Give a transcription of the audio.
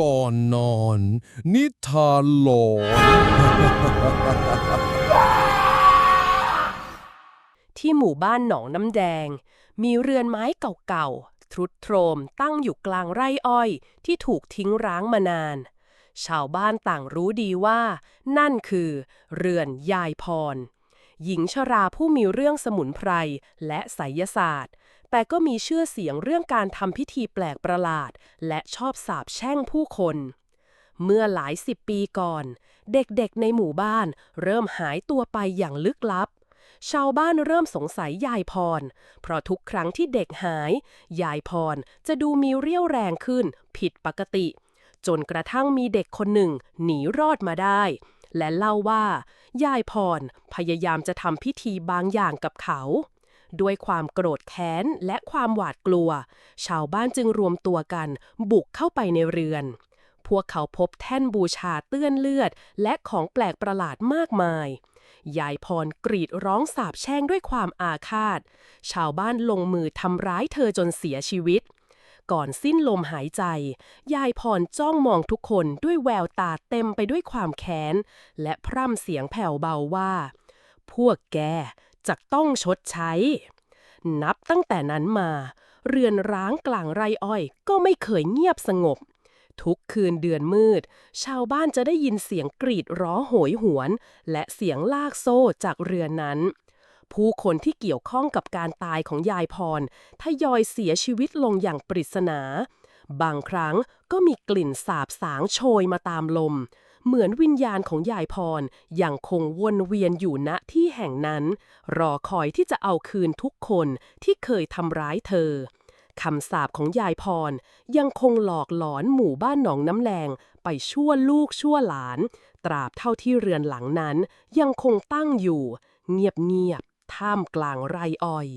ก่อนนอน นิทานหลอนที่หมู่บ้านหนองน้ำแดง มีเรือนไม้เก่าๆทรุดโทรมตั้งอยู่กลางไร่อ้อยที่ถูกทิ้งร้างมานาน ชาวบ้านต่างรู้ดีว่า นั่นคือ เรือนยายพร หญิงชราผู้มีเรื่องสมุนไพรและไสยศาสตร์ แต่ก็มีชื่อเสียงเรื่องการทำพิธีแปลกประหลาด และชอบสาบแช่งผู้คน เมื่อหลายสิบปีก่อน เด็กๆในหมู่บ้านเริ่มหายตัวไปอย่างลึกลับ ชาวบ้านเริ่มสงสัยยายพร เพราะทุกครั้งที่เด็กหาย ยายพรจะดูมีเรี่ยวแรงขึ้น ผิดปกติ จนกระทั่งมีเด็กคนหนึ่งหนีรอดมาได้และเล่าว่า ยายพรพยายามจะทำพิธีบางอย่างกับเขา ด้วยความโกรธแค้นและความหวาดกลัว ชาวบ้านจึงรวมตัวกัน บุกเข้าไปในเรือน พวกเขาพบแท่นบูชาเตื้อนเลือด และของแปลกประหลาดมากมาย ยายพรกรีดร้องสาบแช่งด้วยความอาฆาต ชาวบ้านลงมือทำร้ายเธอจนเสียชีวิต ก่อนสิ้นลมหายใจ ยายพรจ้องมองทุกคนด้วยแววตาเต็มไปด้วยความแค้น และพร่ำเสียงแผ่วเบาว่าพวกแก จะต้องชดใช้ นับตั้งแต่นั้นมา เรือนร้างกลางไรอ้อย ก็ไม่เคยเงียบสงบ ทุกคืนเดือนมืด ชาวบ้านจะได้ยินเสียงกรีดร้องโหยหวน และเสียงลากโซ่จากเรือนนั้น ผู้คนที่เกี่ยวข้องกับการตายของยายพรทยอยเสียชีวิตลงอย่างปริศนา บางครั้งก็มีกลิ่นสาบสางโชยมาตามลม เหมือนวิญญาณของยายพรยังคงวนเวียนอยู่ณที่แห่งนั้น รอคอยที่จะเอาคืนทุกคนที่เคยทำร้ายเธอคำสาปของยายพรยังคงหลอกหลอนหมู่บ้านหนองน้ำแลงไปชั่วลูกชั่วหลาน ตราบเท่าที่เรือนหลังนั้นยังคงตั้งอยู่ เงียบๆท่ามกลางไรอ้อย